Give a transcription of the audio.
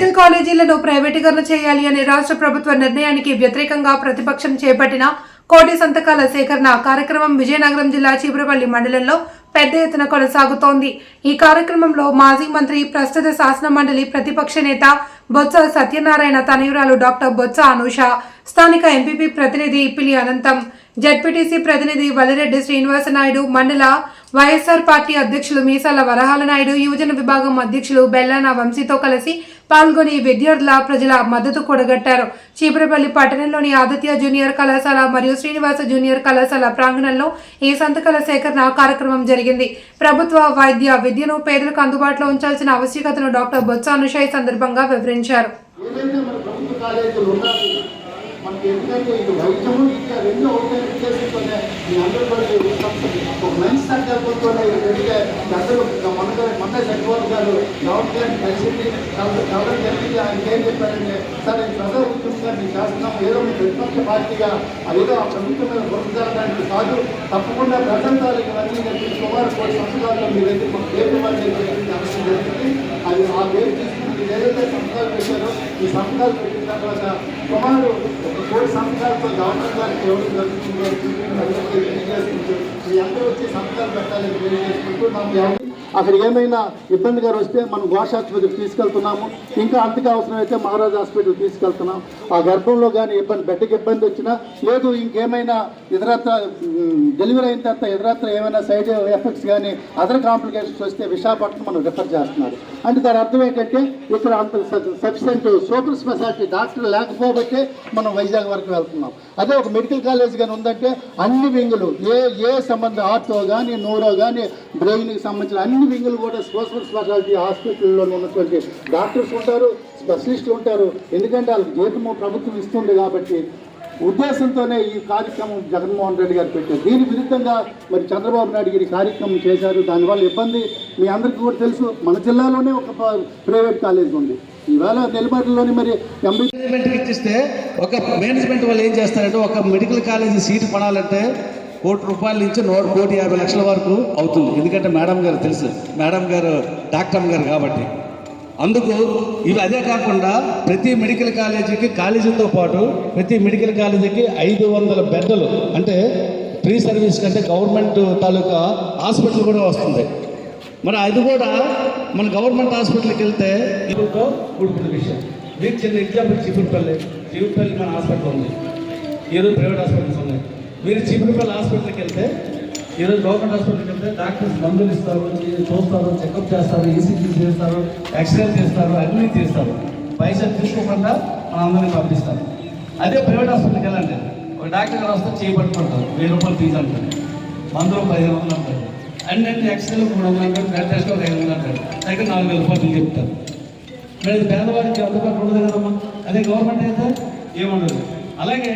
Medical కాలేజీలను ప్రైవేటీకరణ చేయాలి అనే రాష్ట్ర ప్రభుత్వ నిర్ణయానికి వ్యతిరేకంగా ప్రతిపక్షం చేపట్టిన కోటి సంతకాల సేకరణ కార్యక్రమం విజయనగరం జిల్లా చీపురపల్లి మండలంలో పెద్ద ఎత్తున కొనసాగుతోంది. ఈ కార్యక్రమంలో మాజీ మంత్రి ప్రస్తుత శాసన మండలి ప్రతిపక్ష నేత బొత్స సత్యనారాయణ తనయురాలు డాక్టర్ బొత్స అనూష స్థానిక ఎంపీపీ ప్రతినిధి ఇప్పిలి అనంతం జడ్పీటీసీ ప్రతినిధి వలిరెడ్డి శ్రీనివాస నాయుడు మండల వైఎస్ఆర్ పార్టీ అధ్యక్షులు మీసాల వరహాల నాయుడు యువజన విభాగం అధ్యక్షులు బెల్లాన వంశీతో కలిసి పాల్గొని విద్యార్థుల ప్రజల మద్దతు కూడగట్టారు. చీపురపల్లి పట్టణంలోని ఆదిత్య జూనియర్ కళాశాల మరియు శ్రీనివాస జూనియర్ కళాశాల ప్రాంగణంలో ఈ సంతకాల సేకరణ కార్యక్రమం జరిగింది. ప్రభుత్వ వైద్య విద్యను పేదలకు అందుబాటులో ఉంచాల్సిన ఆవశ్యకతను డాక్టర్ బొత్స అనుషయ్ సందర్భంగా వివరించారు. వైద్యము రెండు ఒక మంచి చక్రవర్తి గారు గవర్నమెంట్ కలిసింది. గవర్నమెంట్ జరిగింది ఆయన ఏం చెప్పారంటే సరే ప్రజా ఉద్యమంగా మీ చేస్తున్నాం ఏదో మీ ప్రతిపక్ష పార్టీగా ఏదో ఆ ప్రభుత్వం మీద గుర్తించడానికి కాదు. తప్పకుండా ప్రజెంట్ ఇవన్నీ చెప్పి సుమారు కోటి సంవత్సరాల్లో మీ దగ్గర మాకు పేరు మళ్ళీ చెప్పి అవసరం జరిగింది. అది ఆ పేరు తీసుకుని మీరు ఏదైతే సంతకాలు పెట్టారో ఈ సంతకాలు పెట్టిన తర్వాత సుమారు ఒక కోటి సంతకాలతో గవర్నమెంట్ గారికి ఎవరు జరుగుతుందో అని తెలియజేసుకుంటూ మీ అందరూ వచ్చి సంతకాలు పెట్టాలని తెలియజేసుకుంటూ మాకు ఎవరి- అక్కడ ఏమైనా ఇబ్బందిగా వస్తే మనం ఘోష ఆసుపత్రికి తీసుకెళ్తున్నాము. ఇంకా అంతగా అవసరమైతే మహారాజ్ హాస్పిటల్ తీసుకెళ్తున్నాం. ఆ గర్భంలో కానీ ఇబ్బంది బిడ్డకి ఇబ్బంది వచ్చినా లేదు ఇంకేమైనా ఇతరత్ర డెలివరీ అయిన తర్వాత ఇతరత్ర ఏమైనా సైడ్ ఎఫెక్ట్స్ కానీ అదర్ కాంప్లికేషన్స్ వస్తే విశాఖపట్నం మనం రిఫర్ చేస్తున్నారు. అంటే దాని అర్థం ఏంటంటే ఇక్కడ అంత సఫిషియెంట్ సూపర్ స్పెషాలిటీ డాక్టర్ లేకపోబట్టే మనం వైజాగ్ వరకు వెళ్తున్నాం. అదే ఒక మెడికల్ కాలేజ్ కానీ ఉందంటే అన్ని వింగులు ఏ ఏ సంబంధం ఆటో కానీ నూరో కానీ బ్రెయిన్కి సంబంధించిన అన్ని వింగులు కూడా సూపర్ స్పెషాలిటీ హాస్పిటల్లో ఉన్నటువంటి డాక్టర్స్ ఉంటారు స్పెషలిస్టులు ఉంటారు. ఎందుకంటే వాళ్ళకి జీతము ప్రభుత్వం ఇస్తుంది కాబట్టి ఉద్దేశంతోనే ఈ కార్యక్రమం జగన్మోహన్ రెడ్డి గారు పెట్టారు. దీని విరుద్ధంగా మరి చంద్రబాబు నాయుడు గారి కార్యక్రమం చేశారు. దానివల్ల ఇబ్బంది మీ అందరికీ కూడా తెలుసు. మన జిల్లాలోనే ఒక ప్రైవేట్ కాలేజ్ ఉంది. ఈవేళ నిలబడిలోని మరి ఎంబీ మేనేజ్మెంట్కి ఇచ్చిస్తే ఒక మేనేజ్మెంట్ వాళ్ళు ఏం చేస్తారంటే ఒక మెడికల్ కాలేజీ సీట్ పడాలంటే కోటి రూపాయల నుంచి నూట కోటి యాభై లక్షల వరకు అవుతుంది. ఎందుకంటే మేడం గారు తెలుసు. మేడం గారు డాక్టర్ గారు కాబట్టి. అందుకు ఇవి అదే కాకుండా ప్రతి మెడికల్ కాలేజీకి కాలేజీతో పాటు ప్రతి మెడికల్ కాలేజీకి ఐదు వందల బెడ్డలు అంటే ఫ్రీ సర్వీస్ కంటే గవర్నమెంట్ తాలూకా హాస్పిటల్ కూడా వస్తుంది. మరి అది కూడా మన గవర్నమెంట్ హాస్పిటల్కి వెళ్తే ఇదితో కూడుకున్న విషయం మీకు చిన్న ఎగ్జాంపుల్ చీపురుపల్లి చీపురుపల్లి మన హాస్పిటల్ ఉంది. ఈరోజు ప్రైవేట్ హాస్పిటల్స్ ఉన్నాయి. మీరు చీపురుపల్లి హాస్పిటల్కి వెళ్తే ఈరోజు గవర్నమెంట్ హాస్పిటల్కి వెళ్తే డాక్టర్స్ మందులు ఇస్తారు చూస్తారు చెకప్ చేస్తారు ఈసీజీ చేస్తారు ఎక్స్రే చేస్తారు అన్నీ చేస్తారు. పైసలు తీసుకోకుండా మన అందరినీ పంపిస్తారు. అదే ప్రైవేట్ హాస్పిటల్కి వెళ్ళండి. ఒక డాక్టర్ గారు వస్తే చేయబట్టుకుంటారు వెయ్యి రూపాయలు ఫీజు అంటారు. మందులు పదిహేను వందలు అంటారు. అండ్ ఎక్స్రేలు మూడు వందలు అంటారు బ్లడ్ టెస్ట్ ఒక ఐదు వందలు అంటారు. దగ్గర నాలుగు వేల రూపాయలు చెప్తారు. పేదవారికి ఇది అందుబాటులో ఉండదు కదమ్మా. అదే గవర్నమెంట్ అయితే ఏముండదు. అలాగే